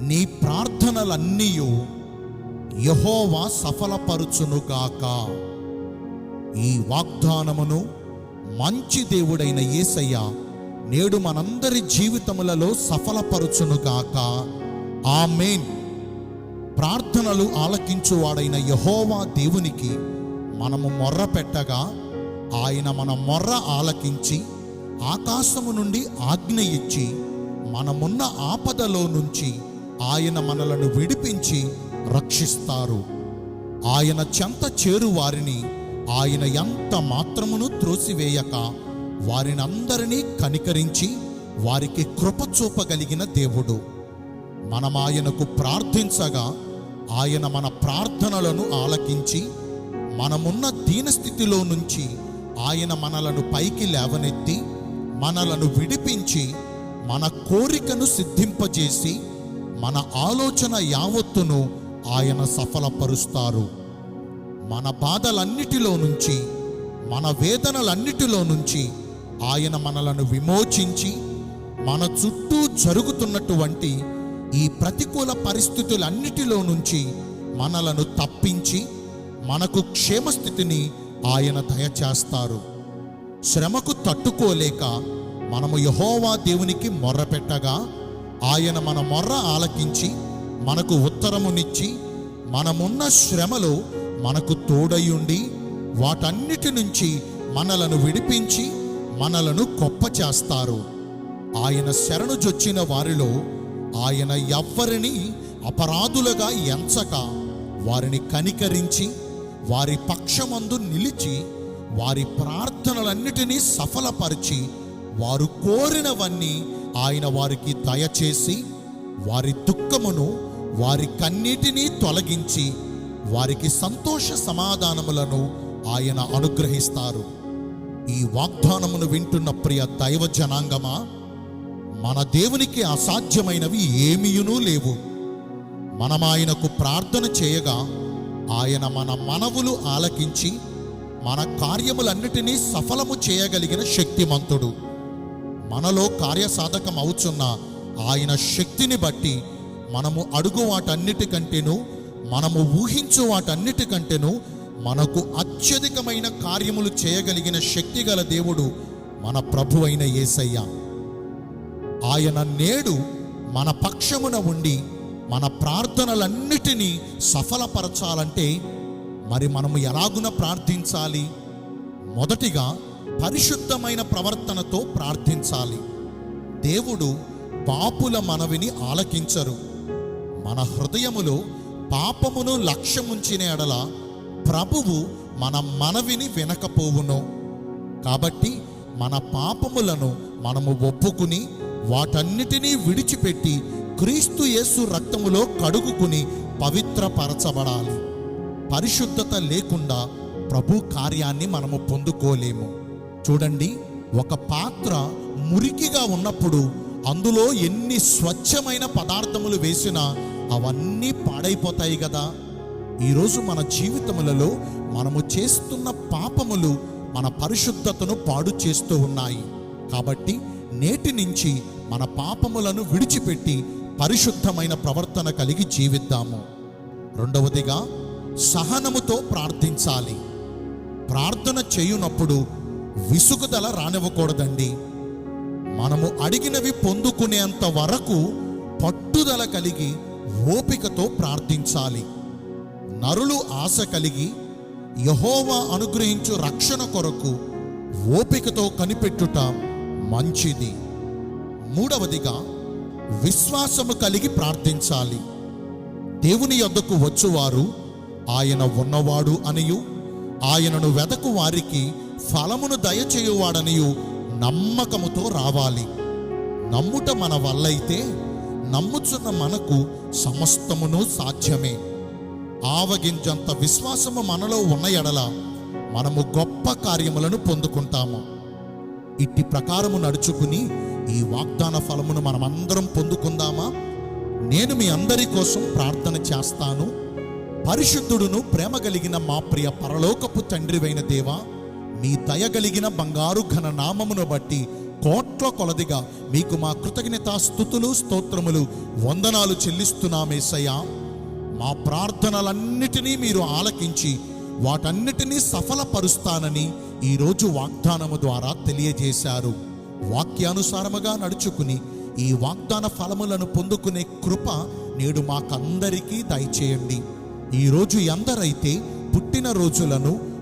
నీ ప్రార్థనలన్నీ యహోవా సఫలపరుచునుగాక. ఈ వాగ్దానమును మంచి దేవుడైన యేసయ్య నేడు మనందరి జీవితములలో సఫలపరుచునుగాక. ఆమేన్. ప్రార్థనలు ఆలకించువాడైన యహోవా దేవునికి మనము మొర్ర పెట్టగా ఆయన మన మొర్ర ఆలకించి ఆకాశము నుండి ఆజ్ఞ ఇచ్చి మనమున్న ఆపదలో నుంచి ఆయన మనలను విడిపించి రక్షిస్తారు. ఆయన చెంత చేరు వారిని ఆయన ఎంత మాత్రమును త్రోసివేయక వారినందరినీ కనికరించి వారికి కృప చూపగలిగిన దేవుడు. మనం ఆయనకు ప్రార్థించగా ఆయన మన ప్రార్థనలను ఆలకించి మనమున్న దీనస్థితిలో నుంచి ఆయన మనలను పైకి లేవనెత్తి మనలను విడిపించి మన కోరికను సిద్ధింపజేసి మన ఆలోచన యావత్తును ఆయన సఫలపరుస్తారు. మన బాధలన్నిటిలో నుంచి మన వేదనలన్నిటిలో నుంచి ఆయన మనలను విమోచించి మన చుట్టూ జరుగుతున్నటువంటి ఈ ప్రతికూల పరిస్థితులన్నిటిలో నుంచి మనలను తప్పించి మనకు క్షేమస్థితిని ఆయన దయచేస్తారు. శ్రమకు తట్టుకోలేక మనము యహోవా దేవునికి మొర్రపెట్టగా ఆయన మన మొర్ర ఆలకించి మనకు ఉత్తరమునిచ్చి మనమున్న శ్రమలో మనకు తోడయ్యుండి వాటన్నిటి నుంచి మనలను విడిపించి మనలను గొప్ప చేస్తారు. ఆయన శరణు జొచ్చిన వారిలో ఆయన ఎవ్వరిని అపరాధులుగా ఎంచక వారిని కనికరించి వారి పక్షమందు నిలిచి వారి ప్రార్థనలన్నిటినీ సఫలపరిచి వారు కోరినవన్నీ ఆయన వారికి దయచేసి వారి దుఃఖమును వారి కన్నీటిని తొలగించి వారికి సంతోష సమాధానములను ఆయన అనుగ్రహిస్తారు. ఈ వాగ్దానమును వింటున్న ప్రియ దైవ జనాంగమా మన దేవునికి అసాధ్యమైనవి ఏమీయునూ లేవు. మనం ఆయనకు ప్రార్థన చేయగా ఆయన మన మనవులు ఆలకించి మన కార్యములన్నిటినీ సఫలము చేయగలిగిన శక్తిమంతుడు. మనలో కార్యసాధకం అవుచున్న ఆయన శక్తిని బట్టి మనము అడుగు వాటన్నిటికంటేను మనము ఊహించు వాటన్నిటికంటేను మనకు అత్యధికమైన కార్యములు చేయగలిగిన శక్తి గల దేవుడు మన ప్రభు అయిన యేసయ్య ఆయన నేడు మన పక్షమున ఉండి మన ప్రార్థనలన్నిటినీ సఫలపరచాలంటే మరి మనము ఎలాగున ప్రార్థించాలి? మొదటిగా పరిశుద్ధమైన ప్రవర్తనతో ప్రార్థించాలి. దేవుడు పాపుల మనవిని ఆలకించరు. మన హృదయములో పాపమును లక్ష్యముంచిన ఎడల ప్రభువు మన మనవిని వినకపోవును. కాబట్టి మన పాపములను మనము ఒప్పుకుని వాటన్నిటినీ విడిచిపెట్టి క్రీస్తు యేసు రక్తములో కడుగుకుని పవిత్రపరచబడాలి. పరిశుద్ధత లేకుండా ప్రభు కార్యాన్ని మనము పొందుకోలేము. చూడండి ఒక పాత్ర మురికిగా ఉన్నప్పుడు అందులో ఎన్ని స్వచ్ఛమైన పదార్థములు వేసినా అవన్నీ పాడైపోతాయి కదా. ఈరోజు మన జీవితములలో మనము చేస్తున్న పాపములు మన పరిశుద్ధతను పాడు చేస్తూ ఉన్నాయి. కాబట్టి నేటి నుంచి మన పాపములను విడిచిపెట్టి పరిశుద్ధమైన ప్రవర్తన కలిగి జీవిద్దాము. రెండవదిగా సహనముతో ప్రార్థించాలి. ప్రార్థన చేయునప్పుడు విసుగుదల రానివ్వకూడదండి. మనము అడిగినవి పొందుకునేంత వరకు పట్టుదల కలిగి ఓపికతో ప్రార్థించాలి. నరులు ఆశ కలిగి యహోవా అనుగ్రహించు రక్షణ కొరకు ఓపికతో కనిపెట్టుట మంచిది. మూడవదిగా విశ్వాసము కలిగి ప్రార్థించాలి. దేవుని యొద్దకు వచ్చువారు ఆయన ఉన్నవాడు అనియు ఆయనను వెదకు వారికి ఫలమును దయచేయువాడనియు నమ్మకముతో రావాలి. నమ్ముట మన వల్లైతే నమ్ముచున్న మనకు సమస్తమును సాధ్యమే. ఆవగింజంత విశ్వాసము మనలో ఉన్న ఎడల మనము గొప్ప కార్యములను పొందుకుంటాము. ఇట్టి ప్రకారము నడుచుకుని ఈ వాగ్దాన ఫలమును మనమందరం పొందుకుందామా? నేను మీ అందరి కోసం ప్రార్థన చేస్తాను. పరిశుద్ధుడును ప్రేమ కలిగిన మా ప్రియ పరలోకపు తండ్రివైన దేవా మీ దయ కలిగిన బంగారు ఘన నామమును బట్టి కోట్ల కొలదిగా మీకు మా కృతజ్ఞత స్థుతులు స్తోత్రములు వందనాలు చెల్లిస్తున్నామేసయ్యా మా ప్రార్థనలన్నిటినీ మీరు ఆలకించి వాటన్నిటినీ సఫలపరుస్తానని ఈరోజు వాగ్దానము ద్వారా తెలియజేశారు. వాక్యానుసారముగా నడుచుకుని ఈ వాగ్దాన ఫలములను పొందుకునే కృప నేడు మాకందరికీ దయచేయండి. ఈరోజు ఎందరైతే పుట్టిన రోజులను